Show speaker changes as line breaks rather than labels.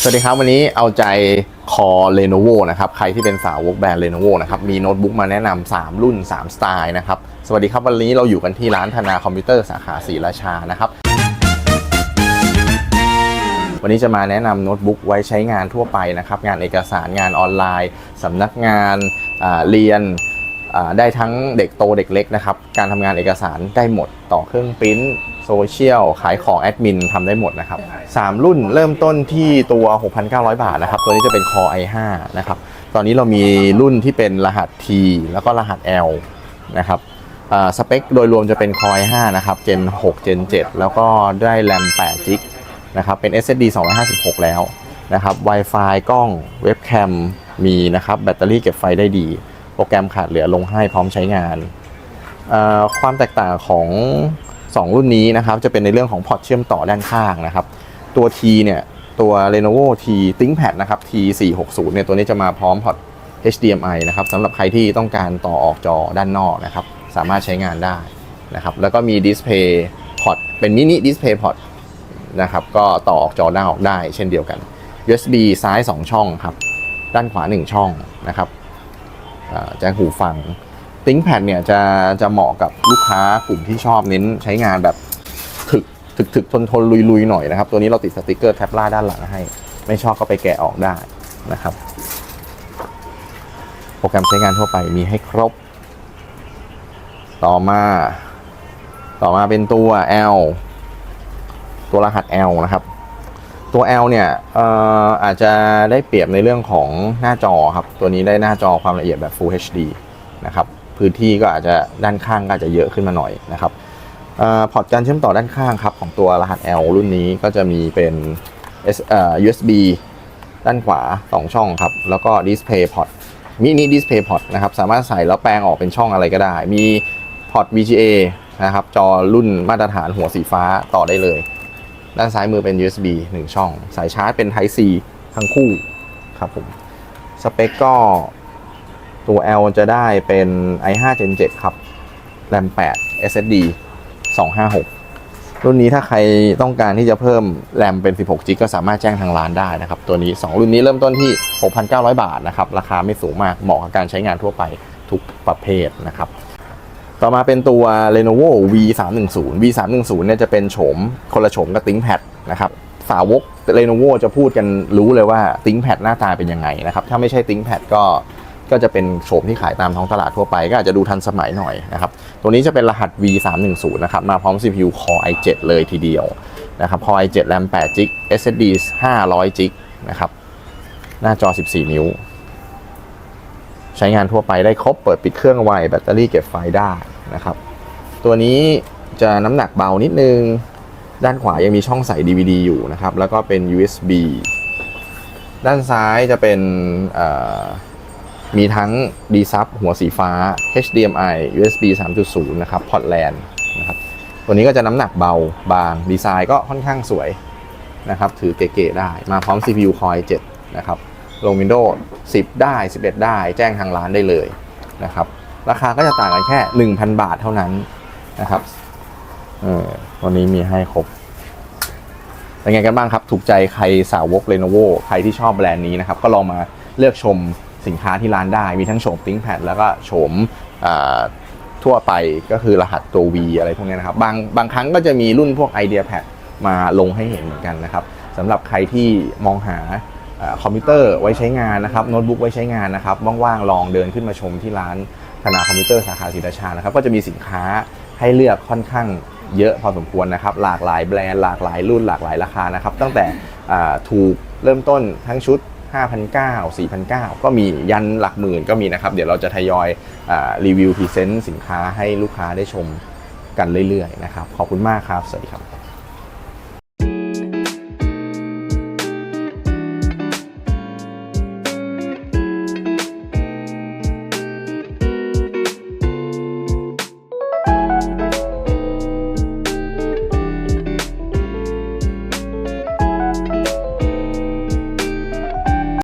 สวัสดีครับ วันนี้เอาใจคอ Lenovo นะครับ ใครที่เป็นสาวกแบรนด์ Lenovo นะครับ มีโน้ตบุ๊กมาแนะนำ3 รุ่น 3 สไตล์นะครับ สวัสดีครับ วันนี้เราอยู่กันที่ร้านธนาคอมพิวเตอร์สาขาศรีราชานะครับ วันนี้จะมาแนะนำโน้ตบุ๊กไว้ใช้งานทั่วไปนะครับ งานเอกสารงานออนไลน์สำนักงานเรียน ได้ทั้งเด็กโตเด็กเล็กนะครับ การทำงานเอกสารได้หมดต่อเครื่องปริ้นโซเชียลขายของแอดมินทำได้หมดนะครับ 3 รุ่นเริ่มต้นที่ตัว 6,900 บาทนะครับ ตัวนี้จะเป็น Core i5 นะครับ ตอนนี้เรามีรุ่นที่เป็นรหัส T แล้วก็รหัส L นะครับอ่าสเปคโดยรวมจะเป็น Core i5 นะครับ Gen 6 Gen 7 แล้วก็ได้ RAM 8 g b นะครับเป็น SSD 256 แล้วนะครับ Wi-Fi กล้องเว็บแคมมีนะครับ แบตเตอรี่เก็บไฟได้ดี โปรแกรมขาดเหลือลงให้พร้อมใช้งาน ความแตกต่างของ 2 รุ่นนี้นะครับจะเป็นในเรื่องของพอร์ตเชื่อมต่อด้านข้างนะครับ ตัว T เนี่ยตัว Lenovo T ThinkPad นะครับ T 4 6 0เนี่ยตัวนี้จะมาพร้อมพอร์ต HDMI นะครับสำหรับใครที่ต้องการต่อออกจอด้านนอกนะครับ สามารถใช้งานได้นะครับ แล้วก็มีดิสเพย์พอร์ตเป็นมินิดิสเพย์พอร์ตนะครับ ก็ต่อออกจอหน้านออกได้เช่นเดียวกัน USB ซ้าย 2 ช่องครับ ด้านขวา 1 ช่องนะครับ แจ้งหูฟัง ThinkPad เนี่ยจะจะเหมาะกับลูกค้ากลุ่มที่ชอบเน้นใช้งานแบบถึกถึกถึกทนทนลุยลุยหน่อยนะครับ ตัวนี้เราติดสติกเกอร์แท็บล่าด้านหลังให้ ไม่ชอบก็ไปแกะออกได้นะครับ โปรแกรมใช้งานทั่วไปมีให้ครบ ต่อมา ต่อมาเป็นตัว L ตัวรหัส L นะครับ ตัว L เนี่ยเอ่ออาจจะได้เปรียบในเรื่องของหน้าจอครับ ตัวนี้ได้หน้าจอความละเอียดแบบ Full HD นะครับพื้นที่ก็อาจจะด้านข้างก็อาจจะเยอะขึ้นมาหน่อยนะครับออพอร์ตการเชื่อมต่อด้านข้างครับของตัวรหัส L รุ่นนี้ก็จะมีเป็น S เอ่อ USB ด้านขวา 2 ช่องครับ แล้วก็ Display Port มินิ Display Port นะครับ สามารถใส่แล้วแปลงออกเป็นช่องอะไรก็ได้ มีพอร์ต VGA นะครับ จอรุ่นมาตรฐานหัวสีฟ้าต่อได้เลย ด้านซ้ายมือเป็น USB 1 ช่อง สายชาร์จเป็น Type C ทั้งคู่ครับผม สเปคก็ตัว L จะได้เป็น i5 Gen 7 ครับ RAM 8 SSD 256 รุ่นนี้ถ้าใครต้องการที่จะเพิ่ม RAM เป็น 16 g b ก็สามารถแจ้งทางร้านได้นะครับ ตัวนี้ 2 รุ่นนี้เริ่มต้นที่ 6,900 บาทนะครับ ราคาไม่สูงมากเหมาะกับการใช้งานทั่วไปทุกประเภทนะครับ ต่อมาเป็นตัว Lenovo V310 V310 เนี่ยจะเป็นโฉมคนละโฉมกับ ThinkPad นะครับสาวก Lenovo จะพูดกันรู้เลยว่า ThinkPad หน้าตาเป็นยังไงนะครับ ถ้าไม่ใช่ ThinkPad ก็ก็จะเป็นโฉมที่ขายตามท้องตลาดทั่วไป ก็อาจจะดูทันสมัยหน่อยนะครับ ตัวนี้จะเป็นรหัส V310 นะครับ มาพร้อม CPU Core i7 เลยทีเดียวนะครับ Core i7 RAM 8 g b SSD 500 g b นะครับ หน้าจอ 14 นิ้ว ใช้งานทั่วไปได้ครบเปิดปิดเครื่องไวแบตเตอรี่เก็บไฟได้นะครับ ตัวนี้จะน้ำหนักเบานิดนึง ด้านขวายังมีช่องใส่ DVD อยู่นะครับ แล้วก็เป็น USB ด้านซ้ายจะเป็นมีทั้ง d s u b หัวสีฟ้า HDMI USB 3.0 นะครับพอร์ตแลนนะครับตัวนี้ก็จะน้ำหนักเบาบางดีไซน์ก็ค่อนข้างสวยนะครับ ถือเก๋ๆได้มาพร้อม CPU Core i7 นะครับ ลง Windows 10 ได้ 11 ได้ แจ้งทางร้านได้เลยนะครับราคาก็จะต่างกันแค่ 1,000 บาทเท่านั้นนะครับเออวันนี้มีให้ครบเป็นไงกันบ้างครับ ถูกใจใครสาวก Lenovo ใครที่ชอบแบรนด์นี้นะครับ ก็ลองมาเลือกชมสินค้าที่ร้านได้ มีทั้งโฉม ThinkPad แล้วก็โฉมทั่วไปก็คือรหัสตัว V อะไรพวกนี้นะครับ บางบางครั้งก็จะมีรุ่นพวก IdeaPad มาลงให้เห็นเหมือนกันนะครับสำหรับใครที่มองหา คอมพิวเตอร์ไว้ใช้งานนะครับโน้ตบุ๊กไว้ใช้งานนะครับว่างๆลองเดินขึ้นมาชมที่ร้านธนาคอมพิวเตอร์สาขาศรีราชานะครับก็จะมีสินค้าให้เลือกค่อนข้างเยอะพอสมควรนะครับหลากหลายแบรนด์หลากหลายรุ่นหลากหลายราคานะครับตั้งแต่ถูกเริ่มต้นทั้งชุด 5,900 4,900 ก็มียันหลักหมื่นก็มีนะครับ เดี๋ยวเราจะทยอยอรีวิวพรีเซนต์สินค้าให้ลูกค้าได้ชมกันเรื่อยๆนะครับขอบคุณมากครับ สวัสดีครับ